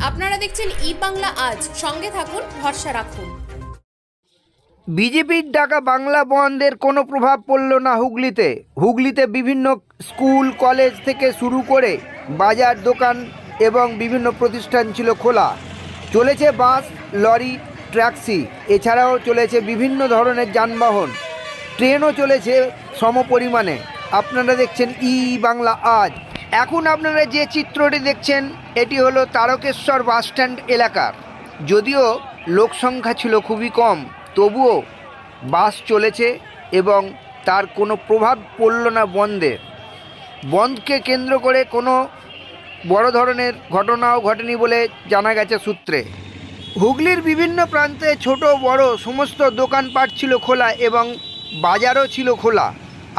আপনারা দেখছেন ই বাংলা আজ। সঙ্গে থাকুন, ভরসা রাখুন। বিজেপির ডাকা বাংলা বন্ধের কোনো প্রভাব পড়ল না হুগলিতে। হুগলিতে বিভিন্ন স্কুল, কলেজ থেকে শুরু করে বাজার দোকান এবং বিভিন্ন প্রতিষ্ঠান ছিল খোলা। চলেছে বাস, লরি, ট্যাক্সি, এছাড়াও চলেছে বিভিন্ন ধরনের যানবাহন। ট্রেনও চলেছে সমপরিমাণে। আপনারা দেখছেন ই বাংলা আজ। এখন আপনারা যে চিত্রটি দেখছেন, এটি হলো তারকেশ্বর বাসস্ট্যান্ড এলাকার। যদিও লোক সংখ্যা ছিল খুবই কম, তবুও বাস চলেছে এবং তার কোনো প্রভাব পড়ল না বন্ধের বন্ধকে কেন্দ্র করে কোনো বড় ধরনের ঘটনাও ঘটেনি বলে জানা গেছে সূত্রে। হুগলির বিভিন্ন প্রান্তে ছোট, বড় সমস্ত দোকানপাট ছিল খোলা এবং বাজারও ছিল খোলা।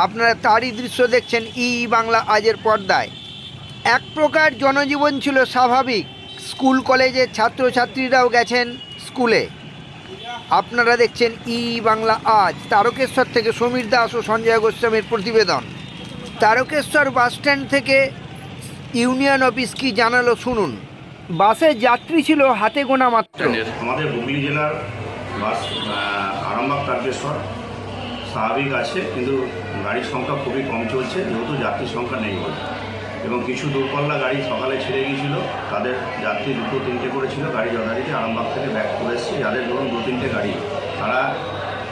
আপনারা তারই দৃশ্য দেখছেন ই বাংলা আজের পর্দায়। এক প্রকার জনজীবন ছিল স্বাভাবিক। স্কুল, কলেজের ছাত্রছাত্রীরাও গেছেন স্কুলে। আপনারা দেখছেন ই বাংলা আজ, তারকেশ্বর থেকে সমীর দাস ও সঞ্জয় গোস্বামীর প্রতিবেদন। তারকেশ্বর বাসস্ট্যান্ড থেকে ইউনিয়ন অফিস কি জানালো শুনুন। বাসের যাত্রী ছিল হাতে গোনা মাত্র। আমাদের হুগলি জেলার বাস আরামবাগ, তারকেশ্বর স্বাভাবিক আছে, কিন্তু গাড়ির সংখ্যা খুবই কম চলছে, যেহেতু যাত্রীর সংখ্যা নেই বলে। এবং কিছু দূরপাল্লা গাড়ি সকালে ছেড়ে গিয়েছিল। তাদের যাত্রী দুটো তিনটে করেছিল। গাড়ি যথারীতি আরামবাগ থেকে ব্যাক করে এসছে। যাদের ধরুন দু তিনটে গাড়ি। তারা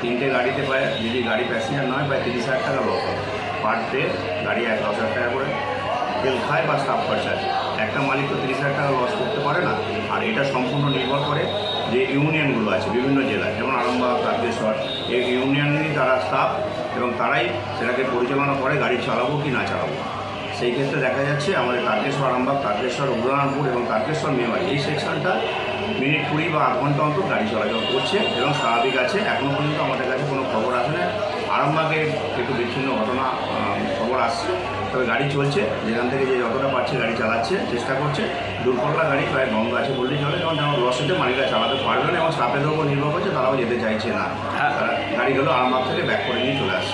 তিনটে গাড়িতে প্রায়, যদি গাড়ি প্যাসেঞ্জার নয়, প্রায় তিরিশ হাজার টাকা হবে পার ডে গাড়ি এক দশ হাজার টাকা করে তেল খায় বা স্টাফ খরচা একটা মালিক তো তিরিশ হাজার টাকা লস করতে পারে না। আর এটা সম্পূর্ণ নির্ভর করে যে ইউনিয়নগুলো আছে, বিভিন্ন জেলায়। যেমন আরামবাগ তারকেশ্বর এই ইউনিয়নেরই তারা স্টাফ এবং তারাই সেটাকে পরিচালনা করে, গাড়ি চালাবো কি না চালাবো। সেই ক্ষেত্রে দেখা যাচ্ছে আমাদের তারকেশ্বর আরামবাগ তারকেশ্বর উদয়নারপুর এবং তারকেশ্বর মেমারি এই সেকশনটা মিনিট কুড়ি বা আধ ঘণ্টা অন্তর গাড়ি চলাচল করছে এবং স্বাভাবিক আছে এখনও পর্যন্ত আমাদের কাছে কোনো খবর আসে না। আরামবাগে একটু বিচ্ছিন্ন ঘটনা খবর আসছে। তবে গাড়ি চলছে যেখান থেকে যে যতটা পারছে গাড়ি চালাচ্ছে চেষ্টা করছে। দুর্ঘটনা গাড়ি প্রায় বন্ধ আছে বললেই চলে কারণ যেমন লসেতে মালিকরা চালাতে পারবে না এবং স্টাফের উপর নির্ভর করছে তারাও যেতে চাইছে না। হ্যাঁ। তারা গাড়িগুলো আরামবাগ থেকে ব্যাক করে নিয়ে চলে আসছে।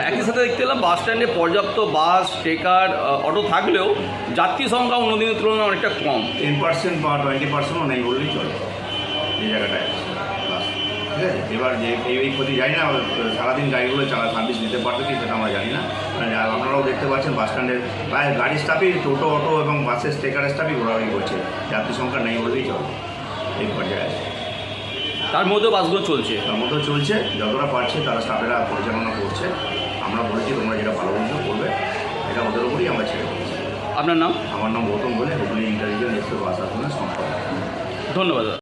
একই সাথে দেখতে পেলাম বাস স্ট্যান্ডে পর্যাপ্ত বাস টেকার অটো থাকলেও যাত্রী সংখ্যা অন্যদিনের তুলনায় অনেকটা কম। টেন পার্সেন্ট বা টোয়েন্টি পার্সেন্টও নেই বললেই চলে এই জায়গাটায়। বাস। ঠিক আছে? এবার যে এই এই ক্ষতি জানি না সারাদিন গাড়িগুলো চালা সার্ভিস নিতে পারবে কি সেটা আমরা জানি না। মানে আপনারাও দেখতে পাচ্ছেন বাস স্ট্যান্ডের প্রায় গাড়ি স্টাফই টোটো অটো এবং বাসের স্টেকার স্টাফই ঘোরাঘুরি করছে। যাত্রী সংখ্যা নেই বললেই চলে এই পর্যায়ে। আছে তার মধ্যেও বাসগুলো চলছে। তার মধ্যে চলছে যতটা পারছে তারা স্টাফেরা পরিচালনা করছে। আমরা বলেছি তোমরা যেটা ভালো বুঝো করবে এটা ওদের উপরেই আমরা ছেড়ে আপনার নাম? আমার নাম গৌতম বলে হুগলি ইন্টারভিউ বাস আসনের সম্পাদক ধন্যবাদ।